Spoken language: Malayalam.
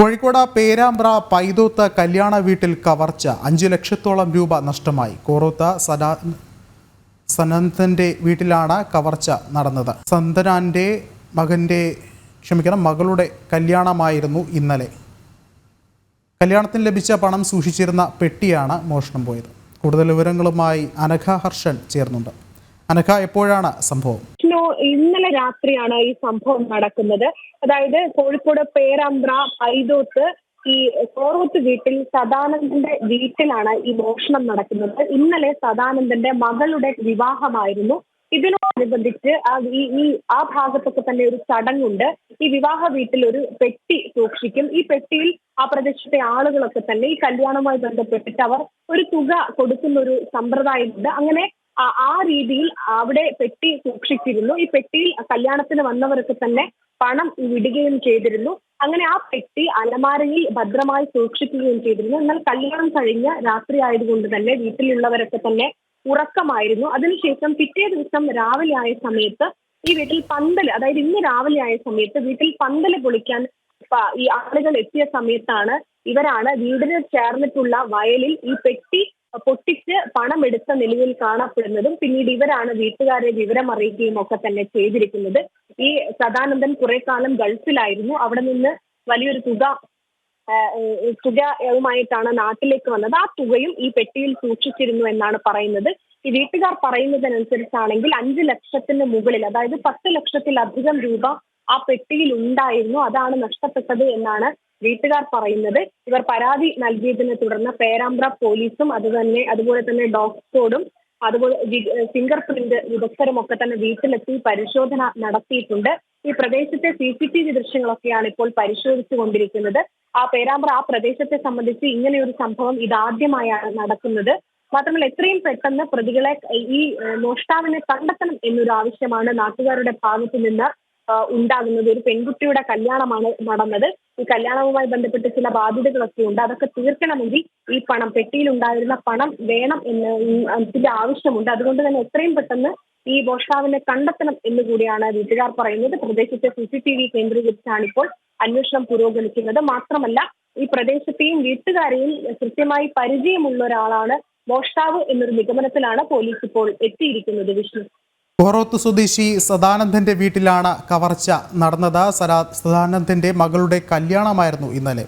കോഴിക്കോട് പേരാമ്പ്ര പൈതോത്ത് കല്യാണ വീട്ടിൽ കവർച്ച. അഞ്ചു ലക്ഷത്തോളം രൂപ നഷ്ടമായി. കോറൂത്ത സദാ സനന്തന്റെ വീട്ടിലാണ് കവർച്ച നടന്നത്. സന്തനാന്റെ മകന്റെ ക്ഷമിക്കണം മകളുടെ കല്യാണമായിരുന്നു ഇന്നലെ. കല്യാണത്തിന് ലഭിച്ച പണം സൂക്ഷിച്ചിരുന്ന പെട്ടിയാണ് മോഷണം പോയത്. കൂടുതൽ വിവരങ്ങളുമായി അനഘ ഹർഷൻ ചേർന്നുണ്ട് അനഘ എപ്പോഴാണ് സംഭവം? വിഷ്ണു ഇന്നലെ രാത്രിയാണ് ഈ സംഭവം നടക്കുന്നത്. അതായത് കോഴിക്കോട് പേരാമ്പ്ര പൈതോത്ത് ഈ കോറോത്ത് വീട്ടിൽ സദാനന്ദന്റെ വീട്ടിലാണ് ഈ മോഷണം നടക്കുന്നത്. ഇന്നലെ സദാനന്ദന്റെ മകളുടെ വിവാഹമായിരുന്നു. ഇതിനോടനുബന്ധിച്ച് ആ ഈ ആ ഭാഗത്തൊക്കെ തന്നെ ഒരു ചടങ്ങുണ്ട്. ഈ വിവാഹ വീട്ടിൽ ഒരു പെട്ടി സൂക്ഷിക്കും. ഈ പെട്ടിയിൽ ആ പ്രദേശത്തെ ആളുകളൊക്കെ തന്നെ ഈ കല്യാണവുമായി ബന്ധപ്പെട്ടിട്ട് അവർ ഒരു തുക കൊടുക്കുന്ന ഒരു സമ്പ്രദായമുണ്ട്. അങ്ങനെ ആ- രീതിയിൽ അവിടെ പെട്ടി സൂക്ഷിച്ചിരുന്നു. ഈ പെട്ടിയിൽ കല്യാണത്തിന് വന്നവർക്ക് തന്നെ പണം വിടുകയും ചെയ്തിരുന്നു. അങ്ങനെ ആ പെട്ടി അലമാരയിൽ ഭദ്രമായി സൂക്ഷിക്കുകയും ചെയ്തിരുന്നു. എന്നാൽ കല്യാണം കഴിഞ്ഞ രാത്രി ആയതുകൊണ്ട് തന്നെ വീട്ടിലുള്ളവരൊക്കെ തന്നെ ഉറക്കമായിരുന്നു. അതിനുശേഷം പിറ്റേ ദിവസം രാവിലെ ആയ സമയത്ത് ഈ വീട്ടിൽ പന്തൽ അതായത് ഇന്ന് രാവിലെ ആയ സമയത്ത് വീട്ടിൽ പന്തൽ പൊളിക്കാൻ ഈ ആളുകൾ എത്തിയ സമയത്താണ് ഇവരാണ് വീടിന് ചേർന്നിട്ടുള്ള വയലിൽ ഈ പെട്ടി പൊട്ടിച്ച് പണം എടുത്ത നിലയിൽ കാണപ്പെടുന്നതും പിന്നീട് ഇവരാണ് വീട്ടുകാരെ വിവരം അറിയിക്കുകയും ഒക്കെ തന്നെ ചെയ്തിരിക്കുന്നത്. ഈ സദാനന്ദൻ കുറെ കാലം ഗൾഫിലായിരുന്നു. അവിടെ നിന്ന് വലിയൊരു തുക തുകയുമായിട്ടാണ് നാട്ടിലേക്ക് വന്നത്. ആ തുകയും ഈ പെട്ടിയിൽ സൂക്ഷിച്ചിരുന്നു എന്നാണ് പറയുന്നത്. ഈ വീട്ടുകാർ പറയുന്നതനുസരിച്ചാണെങ്കിൽ അഞ്ച് ലക്ഷത്തിന് മുകളിൽ അതായത് പത്ത് ലക്ഷത്തിലധികം രൂപ ആ പെട്ടിയിൽ ഉണ്ടായിരുന്നു. അതാണ് നഷ്ടപ്പെട്ടത് എന്നാണ് വീട്ടുകാർ പറയുന്നത് ഇവർ പരാതി നൽകിയതിനെ തുടർന്ന് പേരാമ്പ്ര പോലീസും അതുതന്നെ അതുപോലെ തന്നെ ഡോക്ടറോടും അതുപോലെ ഫിംഗർ പ്രിന്റ് വിദഗ്ധരും ഒക്കെ തന്നെ വീട്ടിലെത്തി പരിശോധന നടത്തിയിട്ടുണ്ട്. ഈ പ്രദേശത്തെ സി സി ടി വി ദൃശ്യങ്ങളൊക്കെയാണ് ഇപ്പോൾ പരിശോധിച്ചു കൊണ്ടിരിക്കുന്നത്. ആ പേരാമ്പ്ര ആ പ്രദേശത്തെ സംബന്ധിച്ച് ഇങ്ങനെയൊരു സംഭവം ഇതാദ്യമായാണ് നടക്കുന്നത്. മാത്രമല്ല എത്രയും പെട്ടെന്ന് പ്രതികളെ ഈ മോഷ്ടാവിനെ കണ്ടെത്തണം എന്നൊരു ആവശ്യമാണ് നാട്ടുകാരുടെ ഭാഗത്തു നിന്ന് ഉണ്ടാകുന്നത്. ഒരു പെൺകുട്ടിയുടെ കല്യാണമാണ് നടന്നത്. ഈ കല്യാണവുമായി ബന്ധപ്പെട്ട് ചില ബാധ്യതകളൊക്കെ ഉണ്ട്. അതൊക്കെ തീർക്കണമെങ്കിൽ ഈ പണം പെട്ടിയിൽ ഉണ്ടായിരുന്ന പണം വേണം എന്ന് അതിന്റെ ആവശ്യമുണ്ട്. അതുകൊണ്ട് തന്നെ എത്രയും പെട്ടെന്ന് ഈ മോഷ്ടാവിനെ കണ്ടെത്തണം എന്ന് കൂടിയാണ് വീട്ടുകാർ പറയുന്നത്. പ്രദേശത്തെ സി സി ടി വി കേന്ദ്രീകരിച്ചാണ് ഇപ്പോൾ അന്വേഷണം പുരോഗമിക്കുന്നത്. മാത്രമല്ല ഈ പ്രദേശത്തെയും വീട്ടുകാരെയും കൃത്യമായി പരിചയമുള്ള ഒരാളാണ് മോഷ്ടാവ് എന്നൊരു നിഗമനത്തിലാണ് പോലീസ് ഇപ്പോൾ എത്തിയിരിക്കുന്നത് വിഷ്ണു. പോറോത്ത് സ്വദേശി സദാനന്ദന്റെ വീട്ടിലാണ് കവർച്ച നടന്നത്. സദാനന്ദന്റെ മകളുടെ കല്യാണമായിരുന്നു ഇന്നലെ.